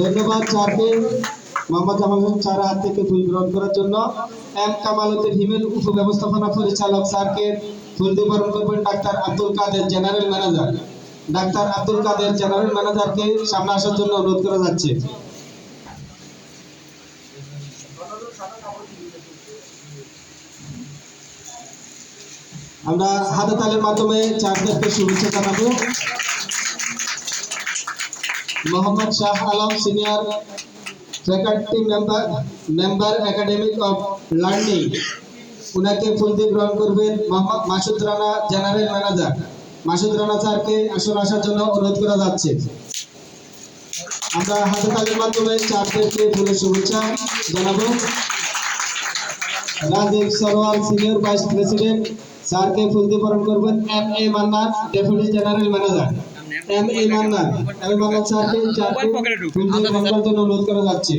ধন্যবাদ স্যারকে। মোহাম্মদ জামাল হোসেন স্যার হাত থেকে ফুল গ্রহণ করার জন্য। এম কামাল উদ্দিন হিমেল উপব্যবস্থাপনা পরিচালক স্যারকে ফুল দিয়ে বরণ করবেন doctor Abdul Kader general manager. Doctor Abdul Kader general ম্যানেজারকে সামনে আসার জন্য অনুরোধ করা যাচ্ছে। আমরা হাতে তালের মাধ্যমে চারদেরকে শুভেচ্ছা জানাব। Mohammad Shah Alam senior faculty member member academic of learning উনাকে ফুল দিয়ে গ্রহণ করবেন মোহাম্মদ মাসুদ রানা, জেনারেল ম্যানেজার। মাসুদ রানা স্যারকে আসন আসার জন্য অনুরোধ করা যাচ্ছে। আমরা হাতে তালের মাধ্যমে চারদেরকে ফুলের শুভেচ্ছা জানাব। Rajib Sarwal senior vice president স্যারকে ফুল দিয়ে বরণ করবেন M A Mannan, deputy general manager. M A Mannan M A Mannan স্যারকে চারকে ফুল দিয়ে বরণ জন্য অনুরোধ করা যাচ্ছে।